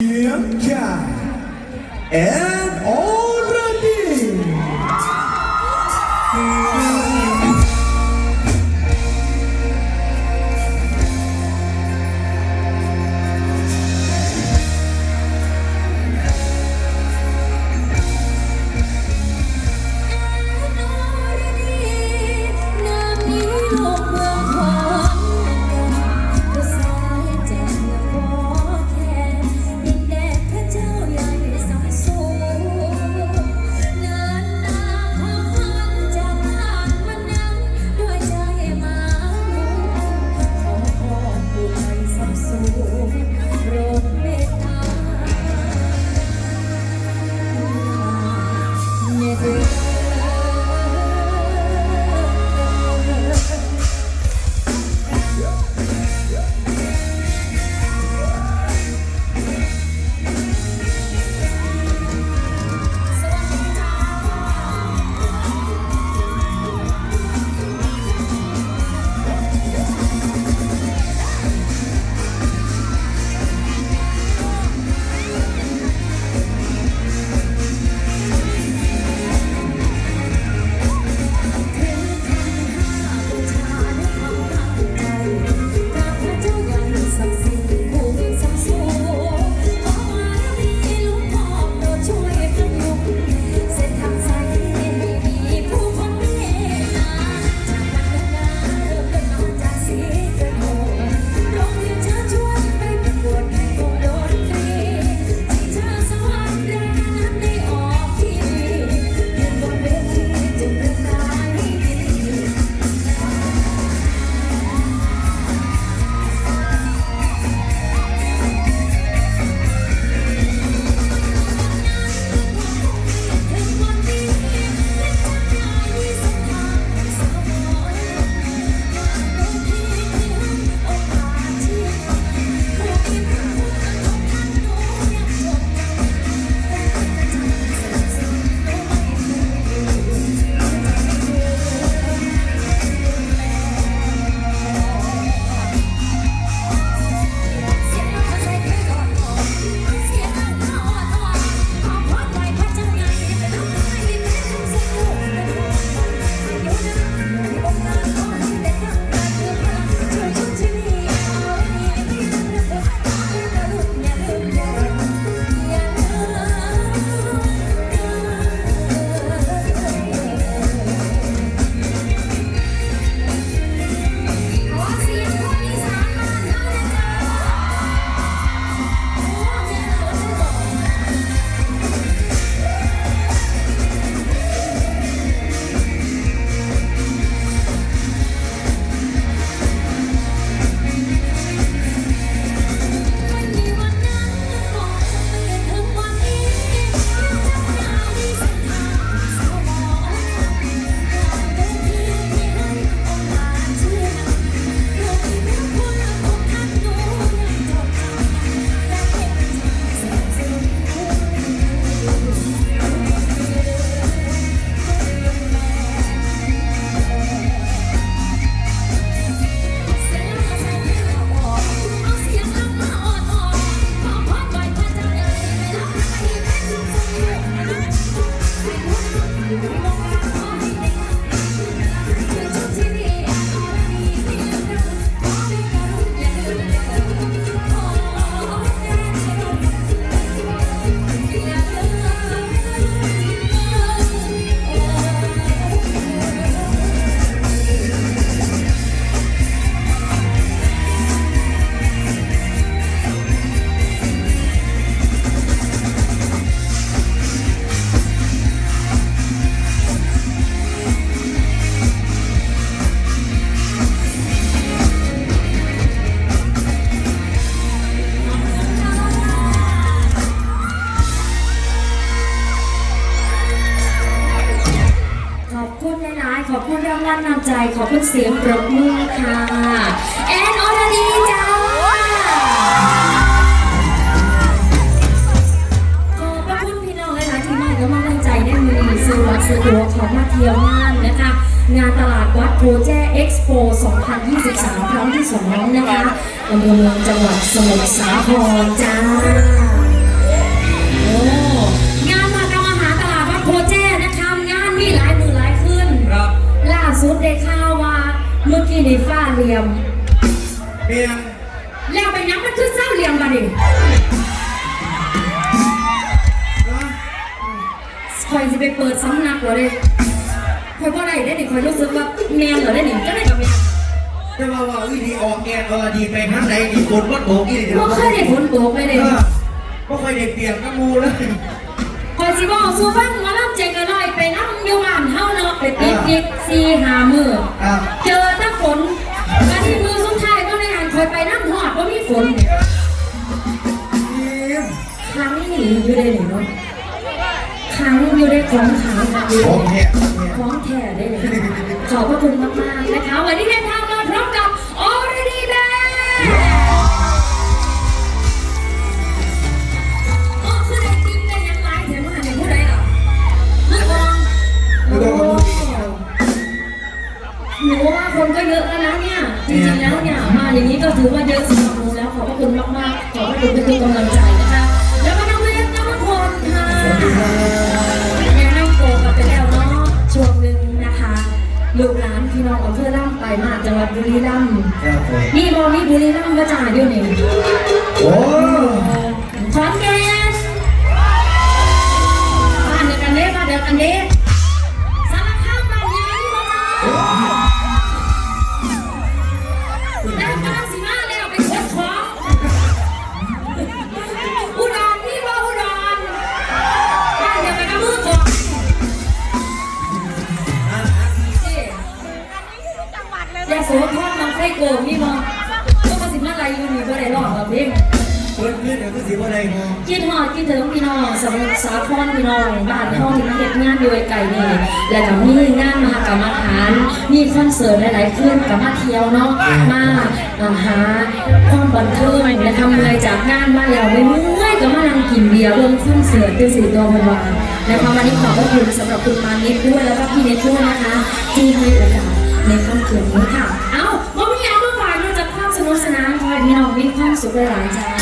Young and all. ขอบคุณเสียงปรบมือค่ะ แอนอรดีจ้าขอบพระคุณพี่น้องหลายๆที่มาให้กำลังใจได้มือดีซื้อวัดซื้อตัวของมาเที่ยวงานนะคะ งานตลาดวัดโพแจ้เอ็กซ์โป 2023 ครั้งที่2นะคะอำเภอเมืองจังหวัดสมุทรสาครจ้า นี่ฟ้าเลียมเลียมแล้วไปน้ำมันคือเศร้าเลียมมาดินคอยจะไปเปิดสำนักเหรอเด้คอยว่าอะไรเด้ดิคอยรู้สึกว่าแมนเหรอเด้ดิจะได้กับแมนจะมาว่าวิธีออกแกนอรดีไปทั้งในดนี่กดวัดโบกี่เดี๋ยไม่เคยได้ฝนโบกเลยเอเด้อก็ค่ยได้เปลี่ยนก้ำมูเลยคอยสิบอกสู้ฟังมาล่ำใจกันหน่อยไปนั่งอยู่บ้านเฮาเนาะไปปิกนิกซีหามือเจอแตั้งฝน อยู่ได้หนิเนาะครั้งอยู่ได้ของขาวอยู่โอเคโอเคของแท้ได้เลยขอบพระคุณมากๆนะคะวันนี้เดินทางมาพร้อมกับออร์ดีแบโอ้คือได้กินได้ยังไงเดี๋ยวมาเนี่ยผู้ใดหรอเมื่อก่อนไม่ต้องมาพูดอีกหนูว่าคนก็เยอะแล้วนะเนี่ย จริงๆแล้วเนี่ยมาอย่างนี้ก็ถือว่าเยอะสำหรับหนูแล้วขอบพระคุณมากๆขอบพระคุณเป็นกำลังใจนะคะ สวัสดีครับยังนั่งโกกันไปแล้วเนาะช่วงหนึ่งนะคะลูกหลานพี่น้องอำเภอล่ำไปมาจังหวัดบุรีรัมย์ครับผมนี่บอมีบุรีรัมย์ก็จ่ายอยู่นี่โอ้ขอนแก่นบ้านเดียวกันเด้บ้านเดียวกันเด้ คิดฮอดคิดถึงพี่น้องสมุทรสาครพี่น้องบ้านเฮาที่มาเฮ็ดงานอยู่ไกลๆนี่แล้วก็มีงานมหากรรมอาหาร มีคอนเสิร์ตหลายๆคืนก็มาเที่ยวเนาะมาอ่าหาความบันเทิงนะคะเมื่อยจากงานมาแล้วไม่เมื่อยก็มานั่งกินเบียร์เบิ่งคอนเสิร์ตเป็นสีตัวเพิ่นว่านะคะวันนี้ขอบพระคุณสำหรับคุณมานิดด้วยแล้วก็พี่เน็ตด้วยนะคะที่ให้โอกาสในค่ำคืนนี้ค่ะ เอ้าว่ามีอย่างเมื่อวานนอกจากความสนุกสนานขอให้พี่น้องมีความสุขหลายๆจ้า